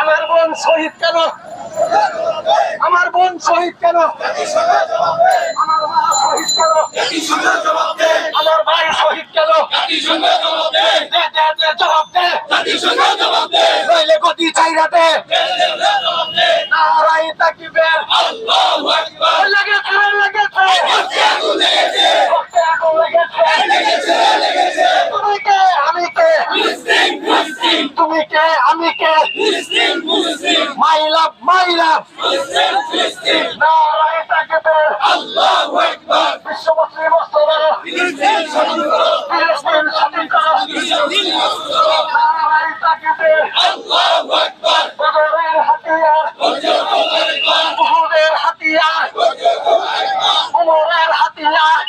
আমার বোন শহীদ কেন? আমার বোন শহীদ কেন? আমার মা শহীদ কেন আমার ভাই শহীদ কেন? দে, দে, জবাব দে নইলে গতি চাইরাতে নারাই তাকিবে লেগেছে লেগেছে রক্তে আগুন লেগেছে তুমি কে আমি মুসলিম। তুমি কে? আমি কে? মাই লাভ মাই লাভ নারাই তাকিবে বিশ্ব মুসলিম অস্তরে ফিলিস্তিন স্বাধীন করো। আল্লাহু আকবার। বদরের হাতিয়ার উহুদের হাতিয়ার উমরের হাতিয়ার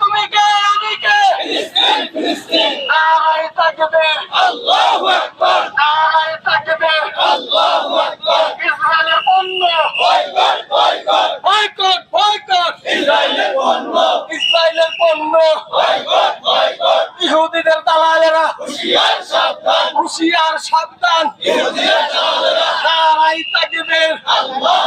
তুমি কে আমি কে ইসরায়েলের পণ্য ইহুদিদের দালালেরা হুশিয়ার সাবধান আমরা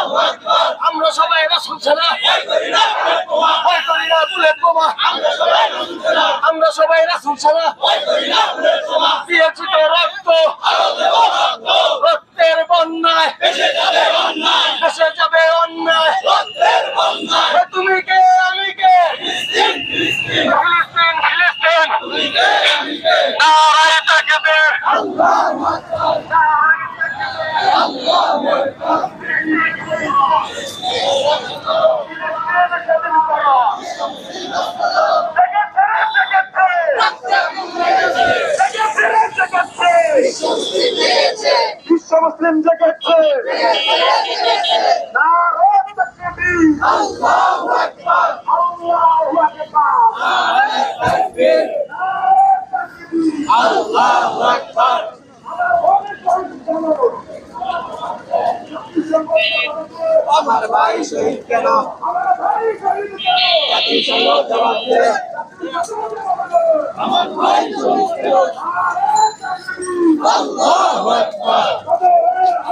আমরা সবাই রাসুল ছাড়া দিয়েছি রক্ত। রক্তের বন্যায় এসে যাবে অন্যায়। তুমি কে? আমি কে? ফিলিস্তিন ফিলিস্তিন নারাই তাকিবের বিশ্ব মুসলিম তাকবীর আল্লাহু আকবার আল্লাহু আকবার। আমার ভাই শহীদ কেন? জাতিসংঘ জবাব দে আমার ভাই শহীদ কেন? আল্লাহু আকবার।